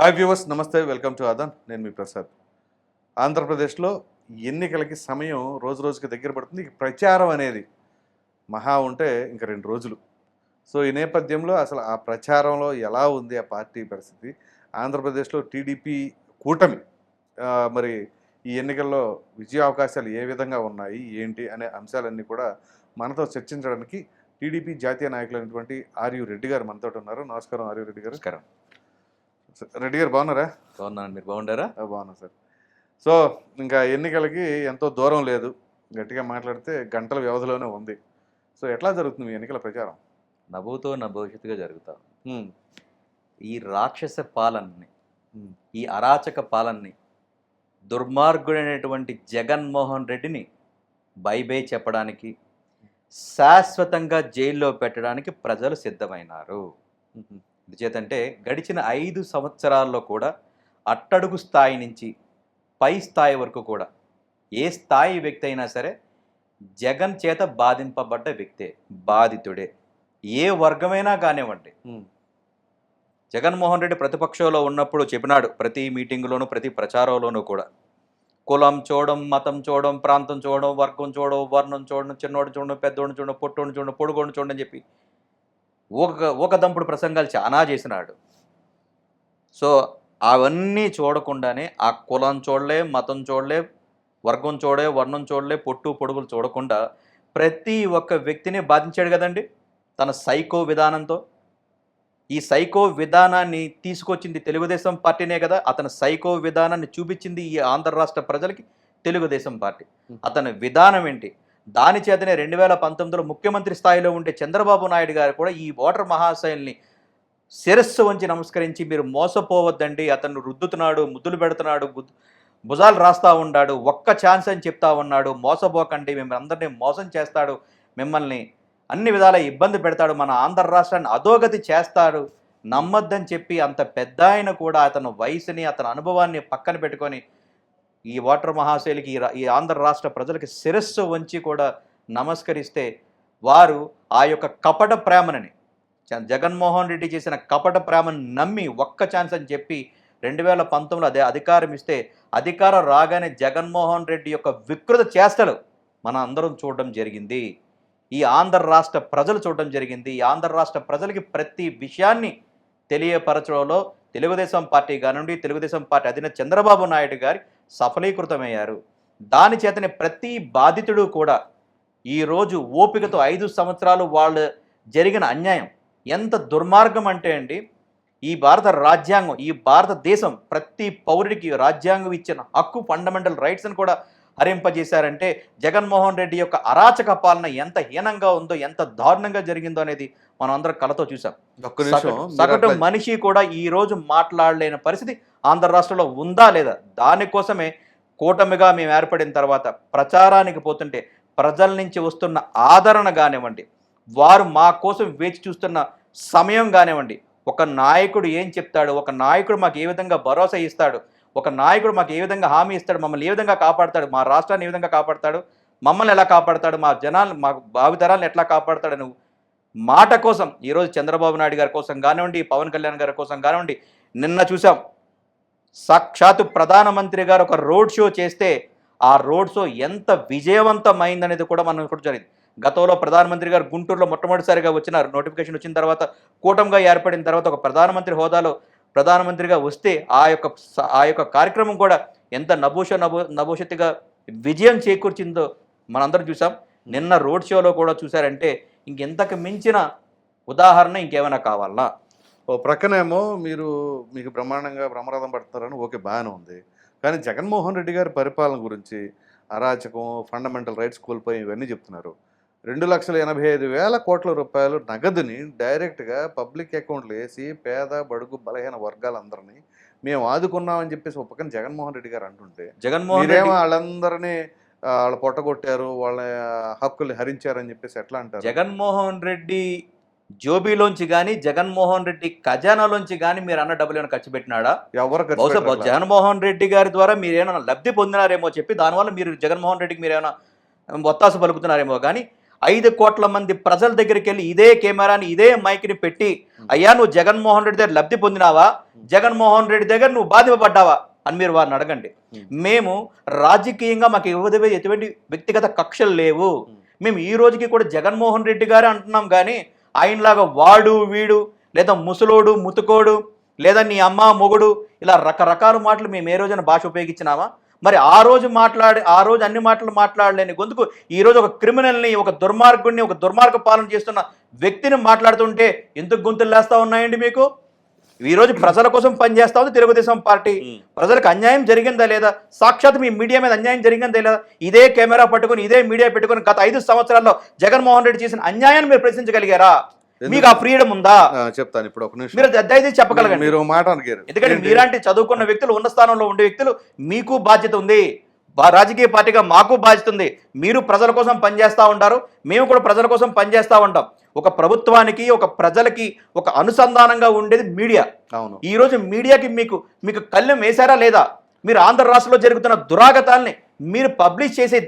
Hi viewers నమస్తే welcome to Aadhan నేను మీ ప్రసాద్. ఆంధ్రప్రదేశ్లో ఎన్నికలకి సమయం రోజు రోజుకి దగ్గర పడుతుంది. ప్రచారం అనేది మహా ఉంటే ఇంకా రెండు రోజులు. సో ఈ నేపథ్యంలో అసలు ఆ ప్రచారంలో ఎలా ఉంది ఆ పార్టీ పరిస్థితి? ఆంధ్రప్రదేశ్లో టీడీపీ కూటమి మరి ఈ ఎన్నికల్లో విజయ అవకాశాలు ఏ విధంగా ఉన్నాయి? ఏంటి? అనే అంశాలన్నీ కూడా మనతో చర్చించడానికి టీడీపీ జాతీయ నాయకులైనటువంటి ఆర్యు రెడ్డి గారు మనతో ఉన్నారు. నమస్కారం ఆర్యు రెడ్డి గారు. నమస్కారం. రెడ్డి గారు బాగున్నారా? బాగున్నాను మీరు బాగుండారా? బాగున్నా సార్. సో ఇంకా ఎన్నికలకి ఎంతో దూరం లేదు. గట్టిగా మాట్లాడితే గంటల వ్యవధిలోనే ఉంది. సో ఎట్లా జరుగుతుంది మీ ఎన్నికల ప్రచారం? నవ్వుతో నా భవిష్యత్తుగా జరుగుతా. ఈ రాక్షస పాలనని ఈ అరాచక పాలనని దుర్మార్గుడైనటువంటి జగన్మోహన్ రెడ్డిని బై బై చెప్పడానికి శాశ్వతంగా జైల్లో పెట్టడానికి ప్రజలు సిద్ధమైనారు. ఎందుచేతంటే గడిచిన ఐదు సంవత్సరాల్లో కూడా అట్టడుగు స్థాయి నుంచి పై స్థాయి వరకు కూడా ఏ స్థాయి వ్యక్తి అయినా సరే జగన్ చేత బాధింపబడ్డ వ్యక్తే బాధితుడే. ఏ వర్గమైనా కానివ్వండి. జగన్మోహన్ రెడ్డి ప్రతిపక్షంలో ఉన్నప్పుడు చెప్పినాడు ప్రతి మీటింగులోనూ ప్రతి ప్రచారంలోనూ కూడా. కులం చూడడం మతం చూడడం ప్రాంతం చూడడం వర్గం చూడడం వర్ణం చూడడం చిన్నోడు చూడడం పెద్దోడిని చూడడం పొట్టోడిని చూడడం పొడుగోడిని చూడడం అని చెప్పి ఒక ఒక దంపుడు ప్రసంగాలు చాలా చేసినాడు. సో అవన్నీ చూడకుండానే ఆ కులం చూడలే మతం చూడలే వర్గం చూడే వర్ణం చూడలే పొట్టు పొడుగులు చూడకుండా ప్రతి ఒక్క వ్యక్తిని బాధించాడు కదండి తన సైకో విధానంతో. ఈ సైకో విధానాన్ని తీసుకొచ్చింది తెలుగుదేశం పార్టీనే కదా అతని సైకో విధానాన్ని చూపించింది ఈ ఆంధ్ర రాష్ట్ర ప్రజలకి తెలుగుదేశం పార్టీ. అతని విధానం ఏంటి? దాని చేతనే రెండు వేల పంతొమ్మిదిలో ముఖ్యమంత్రి స్థాయిలో ఉండే చంద్రబాబు నాయుడు గారు కూడా ఈ ఓటర్ మహాశయుల్ని శిరస్సు వంచి నమస్కరించి మీరు మోసపోవద్దండి అతను రుద్దుతున్నాడు ముద్దులు పెడుతున్నాడు భుజాలు రాస్తా ఉన్నాడు ఒక్క ఛాన్స్ అని చెప్తా ఉన్నాడు మోసపోకండి మిమ్మల్ని అందరినీ మోసం చేస్తాడు మిమ్మల్ని అన్ని విధాల ఇబ్బంది పెడతాడు మన ఆంధ్ర రాష్ట్రాన్ని అధోగతి చేస్తాడు నమ్మొద్దని చెప్పి అంత పెద్ద ఆయన కూడా అతను వయసుని అతని అనుభవాన్ని పక్కన పెట్టుకొని ఈ వాటర్ మహాశైలికి ఈ ఆంధ్ర రాష్ట్ర ప్రజలకి శిరస్సు వంచి కూడా నమస్కరిస్తే వారు ఆ యొక్క కపట ప్రేమనని జగన్మోహన్ రెడ్డి చేసిన కపట ప్రేమను నమ్మి ఒక్క ఛాన్స్ అని చెప్పి రెండు వేల పంతొమ్మిదిలో అదే అధికారం ఇస్తే అధికారం రాగానే జగన్మోహన్ రెడ్డి యొక్క వికృత చేష్టలు మన అందరం చూడడం జరిగింది. ఈ ఆంధ్ర రాష్ట్ర ప్రజలు చూడడం జరిగింది. ఈ ఆంధ్ర రాష్ట్ర ప్రజలకి ప్రతి విషయాన్ని తెలియపరచడంలో తెలుగుదేశం పార్టీ కానివ్వండి తెలుగుదేశం పార్టీ అధినేత చంద్రబాబు నాయుడు గారి సఫలీకృతమయ్యారు. దాని చేతనే ప్రతి బాధితుడు కూడా ఈరోజు ఓపికతో ఐదు సంవత్సరాలు వాళ్ళు జరిగిన అన్యాయం ఎంత దుర్మార్గం అంటే అండి ఈ భారత రాజ్యాంగం ఈ భారతదేశం ప్రతి పౌరుడికి రాజ్యాంగం ఇచ్చిన హక్కు ఫండమెంటల్ రైట్స్ని కూడా హరింపజేశారంటే జగన్మోహన్ రెడ్డి యొక్క అరాచక పాలన ఎంత హీనంగా ఉందో ఎంత దారుణంగా జరిగిందో అనేది మనం అందరం కళతో చూసాం సగటు- మనిషి కూడా ఈ రోజు మాట్లాడలేని పరిస్థితి ఆంధ్ర రాష్ట్రంలో ఉందా లేదా? దానికోసమే కూటమిగా మేము ఏర్పడిన తర్వాత ప్రచారానికి పోతుంటే ప్రజల నుంచి వస్తున్న ఆదరణ కానివ్వండి వారు మా కోసం వేచి చూస్తున్న సమయం కానివ్వండి ఒక నాయకుడు ఏం చెప్తాడు ఒక నాయకుడు మాకు ఏ విధంగా భరోసా ఇస్తాడు ఒక నాయకుడు మాకు ఏ విధంగా హామీ ఇస్తాడు మమ్మల్ని ఏ విధంగా కాపాడతాడు మా రాష్ట్రాన్ని ఏ విధంగా కాపాడతాడు మమ్మల్ని ఎలా కాపాడతాడు మా జనాలు మా భావితరాలను ఎట్లా కాపాడతాడు నువ్వు మాట కోసం ఈరోజు చంద్రబాబు నాయుడు గారి కోసం కానివ్వండి పవన్ కళ్యాణ్ గారి కోసం కానివ్వండి నిన్న చూసాం. సాక్షాత్తు ప్రధానమంత్రి గారు ఒక రోడ్ షో చేస్తే ఆ రోడ్ షో ఎంత విజయవంతమైందనేది కూడా మనం ఇక్కడ జరిగింది. గతంలో ప్రధానమంత్రి గారు గుంటూరులో మొట్టమొదటిసారిగా వచ్చినారు. నోటిఫికేషన్ వచ్చిన తర్వాత కూటమిగా ఏర్పడిన తర్వాత ఒక ప్రధానమంత్రి హోదాలో ప్రధానమంత్రిగా వస్తే ఆ యొక్క ఆ యొక్క కార్యక్రమం కూడా ఎంత నభూష నభూ నభూషతిగా విజయం చేకూర్చిందో మనందరం చూసాం. నిన్న రోడ్ షోలో కూడా చూసారంటే ఇంకెంతకు మించిన ఉదాహరణ ఇంకేమైనా కావాలా? ఓ ప్రక్కనేమో మీరు మీకు బ్రహ్మాండంగా బ్రహ్మరథం పడుతున్నారని ఓకే బాగానే ఉంది. కానీ జగన్మోహన్ రెడ్డి గారి పరిపాలన గురించి అరాచకం ఫండమెంటల్ రైట్స్ కోల్పోయి ఇవన్నీ చెప్తున్నారు. రెండు లక్షల ఎనభై ఐదు వేల కోట్ల రూపాయలు నగదుని డైరెక్ట్గా పబ్లిక్ అకౌంట్లు వేసి పేద బడుగు బలహీన వర్గాలందరినీ మేము ఆదుకున్నామని చెప్పేసి ఒక పక్కన జగన్మోహన్ రెడ్డి గారు అంటుంటే జగన్మోహన్ రెడ్డి వాళ్ళందరినీ వాళ్ళు పొట్టగొట్టారు వాళ్ళ హక్కులు హరించారని చెప్పేసి ఎట్లా అంటారు జగన్మోహన్ రెడ్డి జోబీలోంచి కానీ జగన్మోహన్ రెడ్డి ఖజానాలోంచి కానీ మీరు అన్న డబ్బులు ఏమైనా ఖర్చు పెట్టినాడా ఎవరు బహుశా. జగన్మోహన్ రెడ్డి గారి ద్వారా మీరు ఏమైనా లబ్ధి పొందినారేమో చెప్పి దానివల్ల మీరు జగన్మోహన్ రెడ్డికి మీరు ఏమైనా ఒత్తాస పలుకుతున్నారేమో కానీ ఐదు కోట్ల మంది ప్రజల దగ్గరికి వెళ్ళి ఇదే కెమెరాని ఇదే మైక్ని పెట్టి అయ్యా నువ్వు జగన్మోహన్ రెడ్డి దగ్గర లబ్ధి పొందినావా? జగన్మోహన్ రెడ్డి దగ్గర నువ్వు బాధింపబడ్డావా? అని మీరు వారిని అడగండి. మేము రాజకీయంగా మాకు ఇవ్వదే ఎటువంటి వ్యక్తిగత కక్షలు లేవు. మేము ఈ రోజుకి కూడా జగన్మోహన్ రెడ్డి గారే అంటున్నాం కానీ ఆయనలాగా వాడు వీడు లేదా ముసలోడు ముతుకోడు లేదా నీ అమ్మ మొగుడు ఇలా రకరకాల మాటలు మేము ఏ రోజున భాష ఉపయోగించినామా? మరి ఆ రోజు మాట్లాడి ఆ రోజు అన్ని మాటలు మాట్లాడలేని గొంతుకు ఈ రోజు ఒక క్రిమినల్ని ఒక దుర్మార్గుడిని ఒక దుర్మార్గ పాలన చేస్తున్న వ్యక్తిని మాట్లాడుతుంటే ఎందుకు గొంతులు లేస్తా ఉన్నాయండి మీకు? ఈ రోజు ప్రజల కోసం పనిచేస్తా ఉంది తెలుగుదేశం పార్టీ. ప్రజలకు అన్యాయం జరిగిందా లేదా? సాక్షాత్ మీ మీడియా మీద అన్యాయం జరిగిందా లేదా? ఇదే కెమెరా పట్టుకొని ఇదే మీడియా పెట్టుకొని గత ఐదు సంవత్సరాల్లో జగన్మోహన్ రెడ్డి చేసిన అన్యాయాన్ని మీరు ప్రశ్నించగలిగారా? మీకు ఆ ఫ్రీడమ్ ఉందా? చెప్తాను ఇప్పుడు ఒక నిమిషం. మీరు దయచేసి చెప్పగలగండి. మీరు మాట అడిగారు ఎందుకంటే? మీలాంటి చదువుకున్న వ్యక్తులు ఉన్న స్థానంలో ఉండే వ్యక్తులు మీకు బాధ్యత ఉంది. రాజకీయ పార్టీగా మాకు బాధ్యత ఉంది. మీరు ప్రజల కోసం పనిచేస్తూ ఉంటారు. మేము కూడా ప్రజల కోసం పనిచేస్తూ ఉంటాం. ఒక ప్రభుత్వానికి ఒక ప్రజలకి ఒక అనుసంధానంగా ఉండేది మీడియా. అవును. ఈ రోజు మీడియాకి మీకు మీకు కళ్ళెం వేశారా లేదా? మీరు ఆంధ్ర రాష్ట్రంలో జరుగుతున్న దురాగతాల్ని మీరు పబ్లిష్ చేసే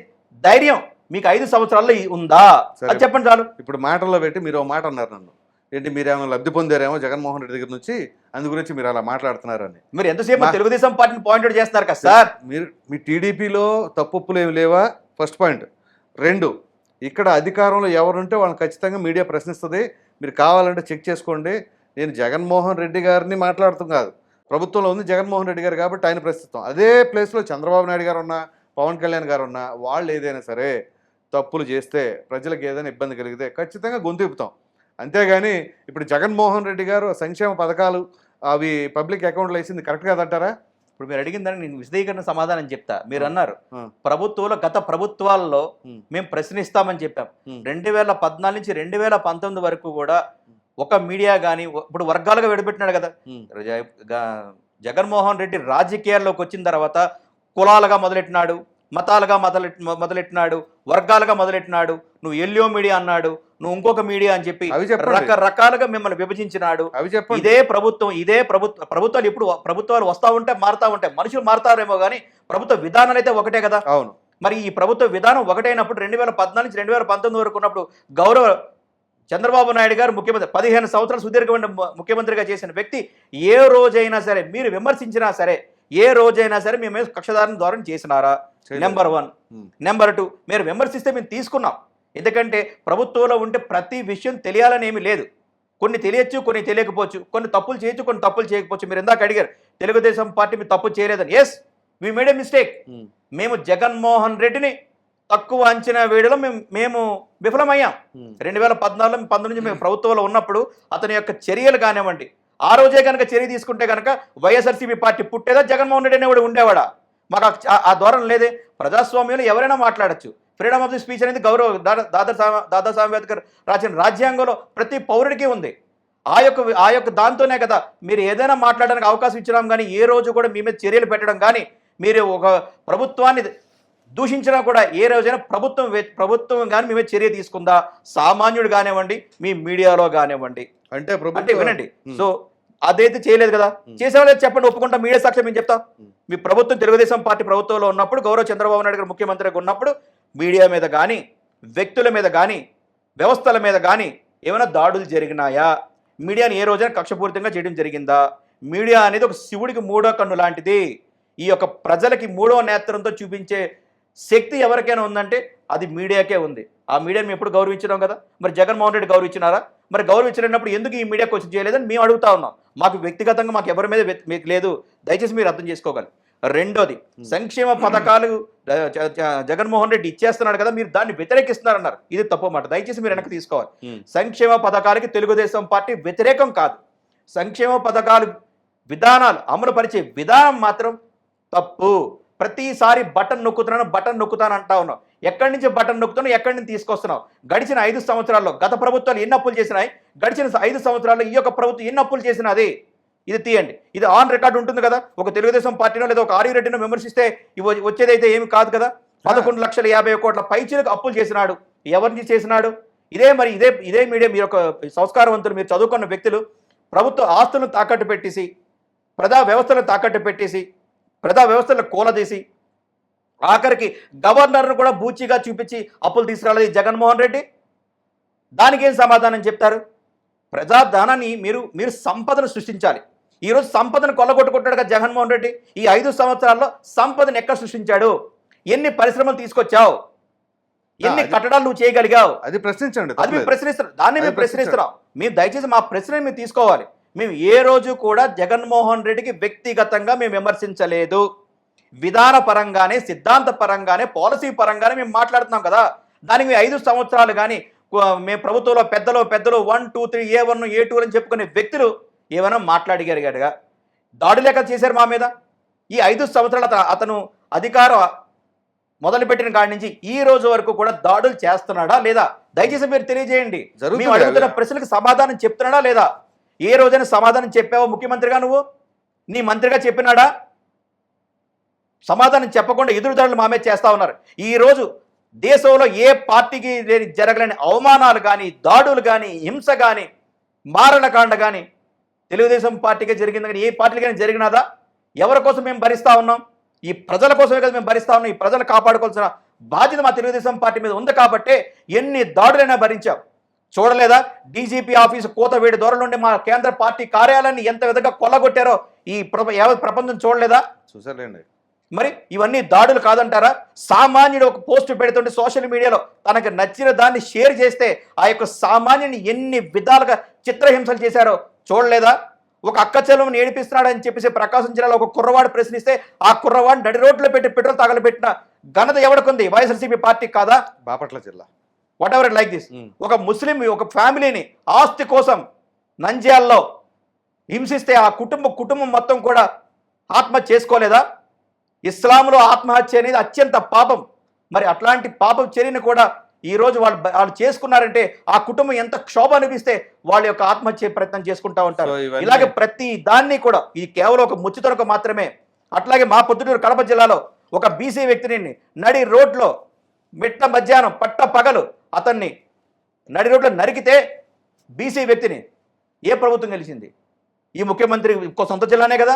ధైర్యం మీకు ఐదు సంవత్సరాల్లో ఉందా. అది చెప్పండి చాలు ఇప్పుడు మాటల్లో పెట్టి మీరు మాట అన్నారు నన్ను. ఏంటి మీరేమో లబ్ధి పొందారేమో జగన్మోహన్ రెడ్డి దగ్గర నుంచి అందు గురించి మీరు అలా మాట్లాడుతున్నారని. మీరు ఎంతసేపు తెలుగుదేశం పార్టీని పాయింట్ చేస్తున్నారు కదా సార్ మీరు మీ టీడీపీలో తప్పులు ఏమి లేవా? ఫస్ట్ పాయింట్ రెండు ఇక్కడ అధికారంలో ఎవరుంటే వాళ్ళని ఖచ్చితంగా మీడియా ప్రశ్నిస్తుంది. మీరు కావాలంటే చెక్ చేసుకోండి. నేను జగన్మోహన్ రెడ్డి గారిని మాట్లాడుతాం కాదు. ప్రభుత్వంలో ఉంది జగన్మోహన్ రెడ్డి గారు కాబట్టి ఆయన ప్రస్తుతం అదే ప్లేస్లో చంద్రబాబు నాయుడు గారు ఉన్నా పవన్ కళ్యాణ్ గారు ఉన్నా వాళ్ళు ఏదైనా సరే తప్పులు చేస్తే ప్రజలకు ఏదైనా ఇబ్బంది కలిగితే ఖచ్చితంగా గొంతుపుతాం అంతేగాని ఇప్పుడు జగన్మోహన్ రెడ్డి గారు సంక్షేమ పథకాలు అవి పబ్లిక్ అకౌంట్లో వేసింది కరెక్ట్ కాదంటారా ఇప్పుడు మీరు అడిగిందని నేను విశదీకరణ సమాధానం చెప్తా మీరు. అన్నారు. ప్రభుత్వంలో గత ప్రభుత్వాల్లో. మేము ప్రశ్నిస్తామని చెప్పాం. రెండు వేల పద్నాలుగు నుంచి రెండు వేల పంతొమ్మిది వరకు కూడా ఒక మీడియా కానీ ఇప్పుడు వర్గాలుగా విడబెట్టినాడు కదా జగన్మోహన్ రెడ్డి రాజకీయాల్లోకి వచ్చిన తర్వాత కులాలుగా మొదలెట్టినాడు మతాలుగా మొదలెట్ మొదలెట్టినాడు వర్గాలుగా మొదలెట్టినాడు నువ్వు ఎల్లియో మీడియా అన్నాడు నువ్వు ఇంకొక మీడియా అని చెప్పి. రకరకాలుగా మిమ్మల్ని విభజించినాడు. అవి చెప్పండి. ఇదే ప్రభుత్వం ఇదే ప్రభుత్వ ప్రభుత్వాలు ఇప్పుడు ప్రభుత్వాలు వస్తూ ఉంటే మారుతూ ఉంటాయి. మనుషులు మారుతారేమో కానీ ప్రభుత్వ విధానాలు అయితే ఒకటే కదా. అవును. మరి ఈ ప్రభుత్వ విధానం ఒకటైనప్పుడు రెండు వేల పద్నాలుగు నుంచి రెండు వేల పంతొమ్మిది వరకు ఉన్నప్పుడు గౌరవ చంద్రబాబు నాయుడు గారు ముఖ్యమంత్రి పదిహేను సంవత్సరాలు సుదీర్ఘమైన ముఖ్యమంత్రిగా చేసిన వ్యక్తి ఏ రోజైనా సరే మీరు విమర్శించినా సరే ఏ రోజైనా సరే మేము కక్షదారం ద్వారా చేసినారా. Number one. నెంబర్ టూ మీరు విమర్శిస్తే మేము తీసుకున్నాం. ఎందుకంటే ప్రభుత్వంలో ఉంటే ప్రతి విషయం తెలియాలని ఏమీ లేదు. కొన్ని తెలియచ్చు కొన్ని తెలియకపోవచ్చు. కొన్ని తప్పులు చేయొచ్చు కొన్ని తప్పులు చేయకపోవచ్చు. మీరు ఇందాక అడిగారు తెలుగుదేశం పార్టీ మీరు తప్పు చేయలేదని. Yes we made a mistake. మేము జగన్మోహన్ రెడ్డిని తక్కువ అంచనా వేయడంలో మేము మేము విఫలమయ్యాం. ఉమ్. రెండు వేల పద్నాలుగు పంతొమ్మిది నుంచి మేము ప్రభుత్వంలో ఉన్నప్పుడు అతని యొక్క చర్యలు కానివ్వండి. ఆ రోజే కనుక చర్య తీసుకుంటే కనుక వైఎస్ఆర్సీపీ పార్టీ పుట్టేదా? జగన్మోహన్ రెడ్డి అనేవాడు ఉండేవాడా? మాకు ఆ- ధోరణి లేదే. ప్రజాస్వామ్యంలో ఎవరైనా మాట్లాడచ్చు. ఫ్రీడమ్ ఆఫ్ ది స్పీచ్ అనేది గౌరవ దాదా దాదా అంబేద్కర్ రాసిన రాజ్యాంగంలో ప్రతి పౌరుడికి ఉంది. ఆ యొక్క ఆ యొక్క దాంతోనే కదా మీరు ఏదైనా మాట్లాడడానికి అవకాశం ఇచ్చినాం కానీ ఏ రోజు కూడా మీ మీద చర్యలు పెట్టడం కానీ మీరు ఒక ప్రభుత్వాన్ని దూషించినా కూడా ఏ రోజైనా ప్రభుత్వం ప్రభుత్వం కానీ మీ మీద చర్య తీసుకుందా? సామాన్యుడు కానివ్వండి మీ మీడియాలో కానివ్వండి. అంటే అంటే వినండి. సో అదైతే చేయలేదు కదా. చేసేవాళ్ళు చెప్పండి ఒప్పుకుంటా మీడియా సాక్ష్యం మేము చెప్తాం. మీ ప్రభుత్వం తెలుగుదేశం పార్టీ ప్రభుత్వంలో ఉన్నప్పుడు గౌరవ చంద్రబాబు నాయుడు గారు ముఖ్యమంత్రిగా ఉన్నప్పుడు మీడియా మీద కానీ వ్యక్తుల మీద కానీ వ్యవస్థల మీద కానీ ఏమైనా దాడులు జరిగినాయా? మీడియాని ఏ రోజైనా కక్షపూరితంగా చేయడం జరిగిందా? మీడియా అనేది ఒక శివుడికి మూడో కన్ను లాంటిది. ఈ యొక్క ప్రజలకి మూడో నేత్రంతో చూపించే శక్తి ఎవరికైనా ఉందంటే అది మీడియాకే ఉంది. ఆ మీడియాని మేము ఎప్పుడు గౌరవించినాం కదా? మరి జగన్మోహన్ రెడ్డి గౌరవించినారా? మరి గౌరవించినప్పుడు ఎందుకు ఈ మీడియా క్వశ్చన్ చేయలేదని మేము అడుగుతా ఉన్నాం. మాకు వ్యక్తిగతంగా మాకు ఎవరి మీద మీకు లేదు. దయచేసి మీరు అర్థం చేసుకోగలరు. రెండోది సంక్షేమ పథకాలు జగన్మోహన్ రెడ్డి ఇచ్చేస్తున్నాడు కదా మీరు దాన్ని వ్యతిరేకిస్తున్నారన్నారు. ఇది తప్పు మాట. దయచేసి మీరు వెనక్కి తీసుకోవాలి. సంక్షేమ పథకాలకి తెలుగుదేశం పార్టీ వ్యతిరేకం కాదు. సంక్షేమ పథకాలు విధానాలు అమలు పరిచే విధానం మాత్రం తప్పు. ప్రతిసారి బటన్ నొక్కుతున్నాను బటన్ నొక్కుతాను అంటా ఉన్నావు ఎక్కడి నుంచి బటన్ నొక్కుతున్నావు ఎక్కడి నుంచి తీసుకొస్తున్నావు? గడిచిన ఐదు సంవత్సరాల్లో గత ప్రభుత్వాలు ఎన్ని అప్పులు చేసినాయి? గడిచిన ఐదు సంవత్సరాల్లో ఈ యొక్క ప్రభుత్వం ఎన్ని అప్పులు చేసినది? ఇది తీయండి. ఇది ఆన్ రికార్డ్ ఉంటుంది కదా? ఒక తెలుగుదేశం పార్టీనో లేదా ఒక ఆర్యూ రెడ్డినో విమర్శిస్తే వచ్చేదైతే ఏమి కాదు కదా? పదకొండు లక్షల యాభై కోట్ల పైచీలకు అప్పులు చేసినాడు. ఎవరిని చేసినాడు? ఇదే మరి ఇదే ఇదే మీడియా మీ యొక్క సంస్కారవంతులు మీరు చదువుకున్న వ్యక్తులు ప్రభుత్వ ఆస్తులను తాకట్టు పెట్టేసి ప్రజా వ్యవస్థలను తాకట్టు పెట్టేసి ప్రజా వ్యవస్థలను కూలదీసి ఆఖరికి గవర్నర్ను కూడా బూచిగా చూపించి అప్పులు తీసుకురాలేదు జగన్మోహన్ రెడ్డి. దానికి ఏం సమాధానం చెప్తారు? ప్రజాధనాన్ని మీరు మీరు సంపదను సృష్టించాలి. ఈరోజు సంపదను కొల్లగొట్టుకుంటాడు కదా జగన్మోహన్ రెడ్డి. ఈ ఐదు సంవత్సరాల్లో సంపదను ఎక్కడ సృష్టించాడు? ఎన్ని పరిశ్రమలు తీసుకొచ్చావు? ఎన్ని కట్టడాలు నువ్వు చేయగలిగావు? అది ప్రశ్నించండి అది మేము. ప్రశ్నిస్తున్నాం దాన్ని మేము ప్రశ్నిస్తున్నాం. మేము దయచేసి మా ప్రశ్న మేము తీసుకోవాలి. మేము ఏ రోజు కూడా జగన్మోహన్ రెడ్డికి వ్యక్తిగతంగా మేము విమర్శించలేదు. విధాన పరంగానే సిద్ధాంత పరంగానే పాలసీ పరంగానే మేము మాట్లాడుతున్నాం కదా. దానికి ఐదు సంవత్సరాలు కానీ మేము ప్రభుత్వంలో పెద్దలు పెద్దలు one two three A one A two అని చెప్పుకునే వ్యక్తులు ఏమైనా మాట్లాడగలిగాడుగా? దాడి లెక్క చేశారు మా మీద? ఈ ఐదు సంవత్సరాలు అత- అతను అధికారం మొదలుపెట్టిన కాడి నుంచి ఈ రోజు వరకు కూడా దాడులు చేస్తున్నాడా లేదా? దయచేసి మీరు తెలియజేయండి. మేము అడుగుతున్న. ప్రశ్నలకు సమాధానం చెప్తున్నాడా లేదా? ఏ రోజైనా సమాధానం చెప్పావో ముఖ్యమంత్రిగా నువ్వు? నీ మంత్రిగా చెప్పినాడా? సమాధానం చెప్పకుండా ఎదురుదాడులు మామే చేస్తూ చేస్తా ఉన్నారు. ఈరోజు దేశంలో ఏ పార్టీకి లేని జరగలేని అవమానాలు కానీ దాడులు కానీ హింస కానీ మారణకాండ కానీ తెలుగుదేశం పార్టీకి జరిగింది కానీ ఏ పార్టీకి కానీ జరిగినదా? ఎవరి కోసం మేము భరిస్తా ఉన్నాం? ఈ ప్రజల కోసమే కదా మేము భరిస్తా ఉన్నాం? ఈ ప్రజలు కాపాడుకోవాల్సిన బాధ్యత మా తెలుగుదేశం పార్టీ మీద ఉంది కాబట్టే ఎన్ని దాడులైనా భరించాం. చూడలేదా? డీజీపీ ఆఫీసు కోతవేడి వేడి నుండి మా కేంద్ర పార్టీ కార్యాలయాన్ని ఎంత విధంగా కొల్లగొట్టారో ఈ ప్రపంచం చూడలేదా? చూసారులేండి మరి ఇవన్నీ దాడులు కాదంటారా? సామాన్యుడు ఒక పోస్ట్ పెడుతుంటే సోషల్ మీడియాలో తనకు నచ్చిన దాన్ని షేర్ చేస్తే ఆ యొక్క సామాన్యుని ఎన్ని విధాలుగా చిత్రహింసలు చేశారో చూడలేదా? ఒక అక్క చెల్లెమని ఏడిపిస్తున్నాడని చెప్పేసి ప్రకాశం జిల్లాలో ఒక కుర్రవాడు ప్రశ్నిస్తే ఆ కుర్రవాడు నడి రోడ్లో పెట్టి పెట్రోల్ తగలబెట్టిన ఘనత ఎవడికుంది? వైఎస్ఆర్సీపీ పార్టీ కాదా? బాపట్ల జిల్లా. Whatever like this. ఒక ముస్లిం ఒక ఫ్యామిలీని ఆస్తి కోసం నంద్యాల్లో హింసిస్తే ఆ కుటుంబ కుటుంబం మొత్తం కూడా ఆత్మహత్య చేసుకోలేదా? ఇస్లాంలో ఆత్మహత్య అనేది అత్యంత పాపం. మరి అట్లాంటి పాపం చర్యను కూడా ఈ రోజు వాళ్ళు వాళ్ళు చేసుకున్నారంటే ఆ కుటుంబం ఎంత క్షోభ అనిపిస్తే వాళ్ళ యొక్క ఆత్మహత్య ప్రయత్నం చేసుకుంటా ఉంటారు. ఇలాగే ప్రతి దాన్ని కూడా ఇది కేవలం ఒక ముచ్చుతొరకు మాత్రమే అట్లాగే మా పొద్దుటూరు కడప జిల్లాలో ఒక బీసీ వ్యక్తిని నడి రోడ్లో మిట్ట మధ్యాహ్నం పట్ట పగలు అతన్ని నడి రోడ్లో నరికితే బీసీ వ్యక్తిని ఏ ప్రభుత్వం గెలిచింది? ఈ ముఖ్యమంత్రి సొంత జిల్లానే కదా?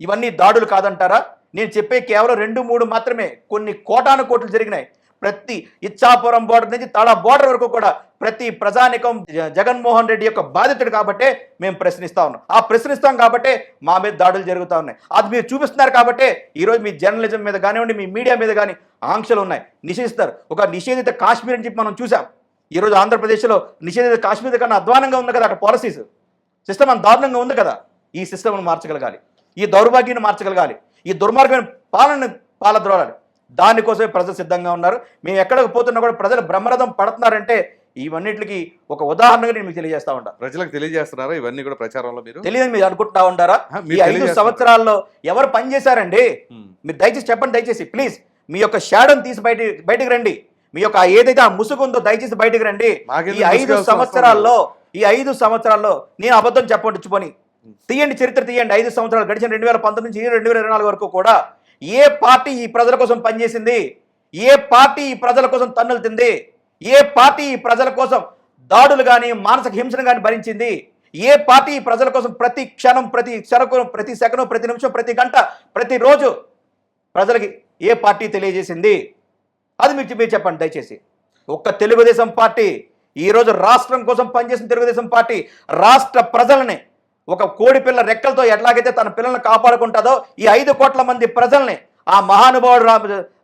ఇవన్నీ దాడులు కాదంటారా? నేను చెప్పే కేవలం రెండు మూడు మాత్రమే. కొన్ని కోటాను కోట్లు జరిగినాయి. ప్రతి ఇచ్చాపురం బోర్డర్ నుంచి తడ బోర్డర్ వరకు కూడా ప్రతి ప్రజానికం జ- జగన్మోహన్ రెడ్డి యొక్క బాధితుడు కాబట్టే మేము ప్రశ్నిస్తా ఉన్నాం. ఆ ప్రశ్నిస్తాం కాబట్టే మా మీద దాడులు జరుగుతూ ఉన్నాయి. అది మీరు చూపిస్తున్నారు కాబట్టే ఈరోజు మీ జర్నలిజం మీద కానివ్వండి మీ మీడియా మీద కానీ ఆంక్షలు ఉన్నాయి. నిషేధిస్తారు. ఒక నిషేధిత కాశ్మీర్ అని చెప్పి మనం చూసాం ఈరోజు ఆంధ్రప్రదేశ్లో నిషేధిత కాశ్మీర్ కన్నా అధ్వానంగా ఉంది కదా అక్కడ పాలసీస్ సిస్టమ్ అంత దారుణంగా ఉంది కదా. ఈ సిస్టమ్ను మార్చగలగాలి. ఈ దౌర్భాగ్యాన్ని మార్చగలగాలి. ఈ దుర్మార్గమైన పాలన పాలద్రోలాలి. దానికోసమే ప్రజలు సిద్ధంగా ఉన్నారు. మేము ఎక్కడికి పోతున్నా కూడా ప్రజలు బ్రహ్మరథం పడుతున్నారంటే ఇవన్నిటికి ఒక ఉదాహరణగా నేను మీకు తెలియజేస్తా ఉంటా. ప్రజలకు తెలియజేస్తున్నారా? ఇవన్నీ కూడా ప్రచారంలో మీరు? తెలియదని మీరు అనుకుంటా ఉంటారా ఈ ఐదు. సంవత్సరాల్లో ఎవరు పని చేశారండి? ఉమ్. మీరు దయచేసి చెప్పండి దయచేసి ప్లీజ్. మీ యొక్క షాడోని తీసి బయట బయటికి రండి. మీ యొక్క ఏదైతే ఆ ముసుగు ఉందో దయచేసి బయటికి రండి. ఈ ఐదు సంవత్సరాల్లో ఈ ఐదు సంవత్సరాల్లో నేను అబద్ధం చెప్పొచ్చుకొని తీయండి చరిత్ర తీయండి. ఐదు సంవత్సరాలు గడిచిన రెండు వేల పంతొమ్మిది నుంచి రెండు వేల ఇరవై నాలుగు వరకు కూడా ఏ పార్టీ ఈ ప్రజల కోసం పనిచేసింది? ఏ పార్టీ ఈ ప్రజల కోసం తన్నులు తింది? ఏ పార్టీ ఈ ప్రజల కోసం దాడులు కానీ మానసిక హింసను కానీ భరించింది? ఏ పార్టీ ప్రజల కోసం ప్రతి క్షణం ప్రతి క్షణకు ప్రతి సెకను ప్రతి నిమిషం ప్రతి గంట ప్రతిరోజు ప్రజలకి ఏ పార్టీ తెలియజేసింది? అది మీరు మీరు చెప్పండి దయచేసి. ఒక్క తెలుగుదేశం పార్టీ ఈరోజు రాష్ట్రం కోసం పనిచేసిన తెలుగుదేశం పార్టీ రాష్ట్ర ప్రజలని ఒక కోడి పిల్ల రెక్కలతో ఎట్లాగైతే తన పిల్లల్ని కాపాడుకుంటుందో ఈ ఐదు కోట్ల మంది ప్రజల్ని ఆ మహానుభావుడు రా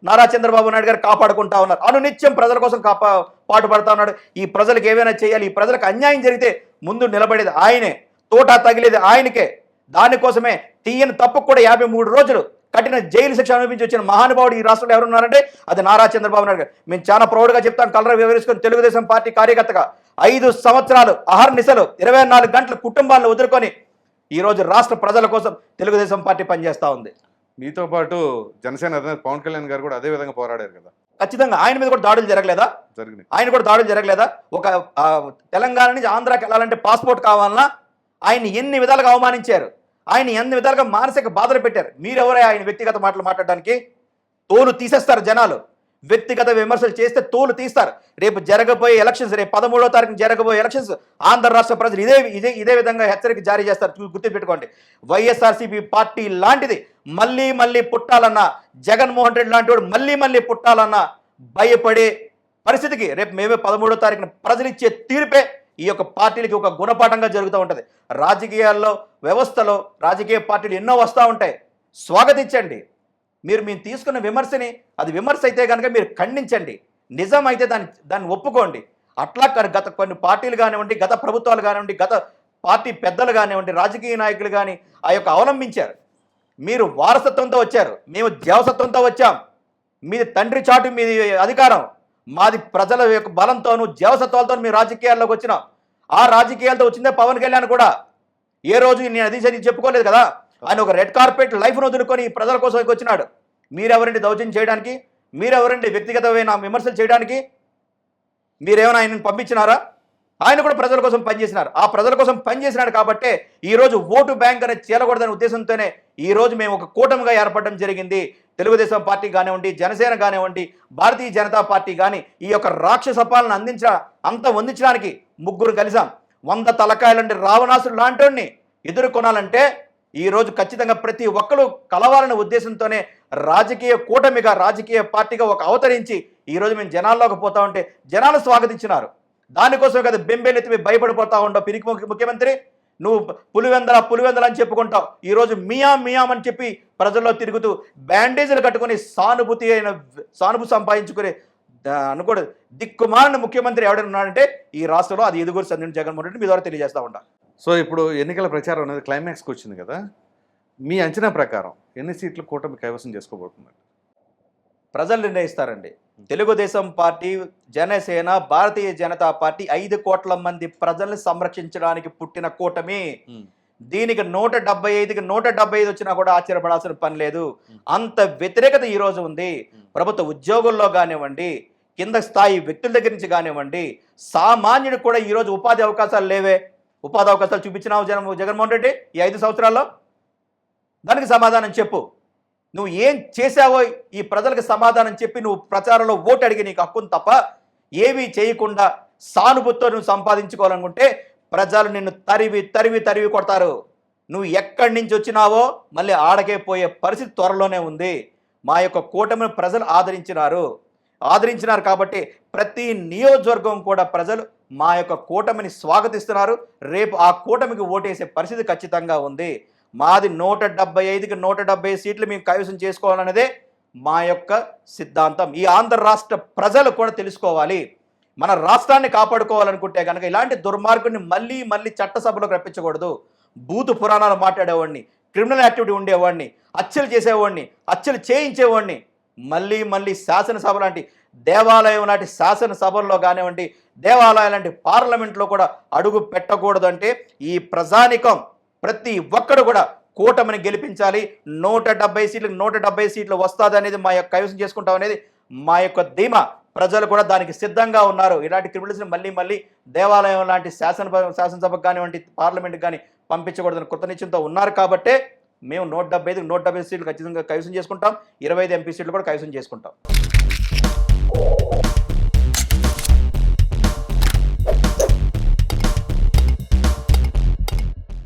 నారా చంద్రబాబు నాయుడు గారు కాపాడుకుంటా ఉన్నారు. అనునిత్యం ప్రజల కోసం కాపా పాటుపడతా ఉన్నాడు. ఈ ప్రజలకు ఏమైనా చేయాలి ఈ ప్రజలకు అన్యాయం జరిగితే ముందు నిలబడేది ఆయనే తోట తగిలేది ఆయనకే. దానికోసమే తీయని తప్పు కూడా యాభై మూడు రోజులు కఠిన జైలు శిక్ష అనుభవించి వచ్చిన మహానుభావుడు ఈ రాష్ట్రంలో ఎవరున్నారంటే? అది నారా చంద్రబాబు నాయుడు గారు. మేము చాలా ప్రౌడ్గా చెప్తాం కలర్ వివరించుకొని తెలుగుదేశం పార్టీ కార్యకర్తగా ఐదు సంవత్సరాలు అహర్నిశలు ఇరవై నాలుగు గంటల కుటుంబాలను వదులుకొని ఈరోజు రాష్ట్ర ప్రజల కోసం తెలుగుదేశం పార్టీ పనిచేస్తూ ఉంది. మీతో పాటు జనసేన అధినేత పవన్ కళ్యాణ్ గారు కూడా అదే విధంగా పోరాడారు కదా. ఖచ్చితంగా. ఆయన మీద కూడా దాడులు జరగలేదా? జరిగినాయి. ఆయన కూడా దాడులు జరగలేదా? ఒక తెలంగాణ నుంచి ఆంధ్రాకి వెళ్ళాలంటే పాస్పోర్ట్ కావాలన్నా ఆయన్ని ఎన్ని విధాలుగా అవమానించారు? ఆయన ఎన్ని విధాలుగా మానసిక బాధలు పెట్టారు? మీరెవరే ఆయన వ్యక్తిగత మాటలు మాట్లాడడానికి? తోలు తీసేస్తారు జనాలు. వ్యక్తిగత విమర్శలు చేస్తే తోలు తీస్తారు. రేపు జరగబోయే ఎలక్షన్స్ రేపు పదమూడో తారీఖు జరగబోయే ఎలక్షన్స్ ఆంధ్ర రాష్ట్ర ప్రజలు ఇదే ఇదే ఇదే విధంగా హెచ్చరిక జారీ చేస్తారు. గుర్తుపెట్టుకోండి. వైఎస్ఆర్సీపీ పార్టీ లాంటిది. మళ్ళీ మళ్ళీ పుట్టాలన్నా జగన్మోహన్ రెడ్డి లాంటి వాడు మళ్ళీ మళ్ళీ పుట్టాలన్నా భయపడే పరిస్థితికి రేపు మేమే పదమూడో తారీఖున ప్రజలిచ్చే తీర్పే ఈ యొక్క పార్టీలకి ఒక గుణపాఠంగా జరుగుతూ ఉంటుంది. రాజకీయాల్లో వ్యవస్థలో రాజకీయ పార్టీలు ఎన్నో వస్తూ ఉంటాయి. స్వాగతించండి. మీరు మేము తీసుకున్న విమర్శని అది విమర్శ అయితే కనుక మీరు ఖండించండి. నిజం అయితే దాన్ని దాన్ని ఒప్పుకోండి. అట్లా గత కొన్ని పార్టీలు కానివ్వండి గత ప్రభుత్వాలు కానివ్వండి గత పార్టీ పెద్దలు కానివ్వండి రాజకీయ నాయకులు కానీ ఆ యొక్క అవలంబించారు. మీరు వారసత్వంతో వచ్చారు. మేము దేవసత్వంతో వచ్చాం. మీది తండ్రి చాటు మీది అధికారం. మాది ప్రజల యొక్క బలంతోనూ జీవసత్వాలతో మీ రాజకీయాల్లోకి వచ్చిన. ఆ రాజకీయాలతో వచ్చిందే పవన్ కళ్యాణ్ కూడా. ఏ రోజు నేను అది చదివి చెప్పుకోలేదు కదా? ఆయన ఒక రెడ్ కార్పెట్ లైఫ్ను వదులుకొని ప్రజల కోసం వచ్చినాడు. మీరెవరండి దౌర్జన్యం చేయడానికి మీరెవరండి వ్యక్తిగతమైన విమర్శలు చేయడానికి మీరేమైనా ఆయనను పంపించినారా? ఆయన కూడా ప్రజల కోసం పనిచేసినారు. ఆ ప్రజల కోసం పనిచేసినాడు కాబట్టే ఈరోజు ఓటు బ్యాంక్ అనేది చేరకూడదనే ఉద్దేశంతోనే ఈ రోజు మేము ఒక కూటమిగా ఏర్పడడం జరిగింది. తెలుగుదేశం పార్టీ కానివ్వండి జనసేన కానివ్వండి భారతీయ జనతా పార్టీ కానీ ఈ యొక్క రాక్షస పాలన అందించిన అంత వందించడానికి ముగ్గురు కలిసాం. వంద తలకాయలంటే రావణాసుడు లాంటి ఎదుర్కొనాలంటే ఈరోజు ఖచ్చితంగా ప్రతి ఒక్కరు కలవాలనే ఉద్దేశంతోనే రాజకీయ కూటమిగా రాజకీయ పార్టీగా ఒక అవతరించి ఈరోజు మేము జనాల్లోకి పోతా ఉంటే జనాలు స్వాగతించినారు. దానికోసం కదా బెంబేలెత్తి భయపడిపోతా ఉండవు పిరికి ముఖ్య- ముఖ్యమంత్రి నువ్వు పులివెందల పులివెందల అని చెప్పుకుంటావు. ఈరోజు మియా మియాం మియాం అని చెప్పి ప్రజల్లో తిరుగుతూ బ్యాండేజీలు కట్టుకొని సానుభూతి అయిన సానుభూతి సంపాదించుకునే అనుకోడు దిక్కుమాలిన ముఖ్యమంత్రి ఎవడైనా ఉన్నాడంటే ఈ రాష్ట్రంలో అది ఎదుగురు సంధిని జగన్మోహన్ రెడ్డి మీ ద్వారా తెలియజేస్తా ఉంటా. సో ఇప్పుడు ఎన్నికల ప్రచారం అనేది క్లైమాక్స్కి వచ్చింది కదా. మీ అంచనా ప్రకారం ఎన్ని సీట్లు కూటమి కైవసం చేసుకోబోతున్నారు? ప్రజలు నిర్ణయిస్తారండి. తెలుగుదేశం పార్టీ జనసేన భారతీయ జనతా పార్టీ ఐదు కోట్ల మంది ప్రజల్ని సంరక్షించడానికి పుట్టిన కూటమి. దీనికి నూట డెబ్బై ఐదుకి నూట డెబ్బై ఐదు వచ్చినా కూడా ఆశ్చర్యపడాల్సిన పని లేదు. అంత వ్యతిరేకత ఈ రోజు ఉంది. ప్రభుత్వ ఉద్యోగుల్లో కానివ్వండి కింద స్థాయి వ్యక్తుల దగ్గర నుంచి కానివ్వండి సామాన్యుడికి కూడా ఈరోజు ఉపాధి అవకాశాలు లేవే. ఉపాధి అవకాశాలు చూపించినావు జగన్ జగన్మోహన్ రెడ్డి ఈ ఐదు సంవత్సరాల్లో? దానికి సమాధానం చెప్పు. నువ్వు ఏం చేశావో ఈ ప్రజలకు సమాధానం చెప్పి నువ్వు ప్రచారంలో ఓటు అడిగి నీకు హక్కును తప్ప ఏమీ చేయకుండా సానుభూతితో నువ్వు సంపాదించుకోవాలనుకుంటే ప్రజలు నిన్ను తరివి తరివి తరివి కొడతారు. నువ్వు ఎక్కడి నుంచి వచ్చినావో మళ్ళీ ఆడకే పోయే పరిస్థితి త్వరలోనే ఉంది. మా యొక్క కూటమిని ప్రజలు ఆదరించినారు. ఆదరించినారు కాబట్టి ప్రతి నియోజకవర్గం కూడా ప్రజలు మా యొక్క కూటమిని స్వాగతిస్తున్నారు. రేపు ఆ కూటమికి ఓటేసే పరిస్థితి ఖచ్చితంగా ఉంది. మాది నూట డెబ్బై ఐదుకి నూట డెబ్బై సీట్లు మేము కైవసం చేసుకోవాలన్నదే మా యొక్క సిద్ధాంతం. ఈ ఆంధ్ర రాష్ట్ర ప్రజలు కూడా తెలుసుకోవాలి. మన రాష్ట్రాన్ని కాపాడుకోవాలనుకుంటే కనుక ఇలాంటి దుర్మార్గుని మళ్ళీ మళ్ళీ చట్టసభలోకి రప్పించకూడదు. బూతు పురాణాలు మాట్లాడేవాడిని క్రిమినల్ యాక్టివిటీ ఉండేవాడిని హత్యలు చేసేవాడిని హత్యలు చేయించేవాడిని. మళ్ళీ మళ్ళీ శాసనసభ లాంటి దేవాలయం లాంటి శాసనసభల్లో కానివ్వండి దేవాలయం లాంటి పార్లమెంట్లో కూడా అడుగు పెట్టకూడదు అంటే ఈ ప్రజానికం ప్రతి ఒక్కడు కూడా కూటమిని గెలిపించాలి. నూట డెబ్బై సీట్లకు నూట డెబ్బై సీట్లు వస్తుంది అనేది మా యొక్క కైవసం చేసుకుంటాం అనేది మా యొక్క ధీమా. ప్రజలు కూడా దానికి సిద్ధంగా ఉన్నారు. ఇలాంటి క్రిమినల్స్ని మళ్ళీ మళ్ళీ దేవాలయం లాంటి శాసన శాసనసభకు కానివ్వండి పార్లమెంట్కి కానీ పంపించకూడదని కృతనిశ్చయంతో ఉన్నారు కాబట్టే మేము నూట డెబ్బై ఐదు నూట డెబ్బై సీట్లు ఖచ్చితంగా కైవసం చేసుకుంటాం. ఇరవై ఐదు ఎంపీ సీట్లు కూడా కైవసం చేసుకుంటాం.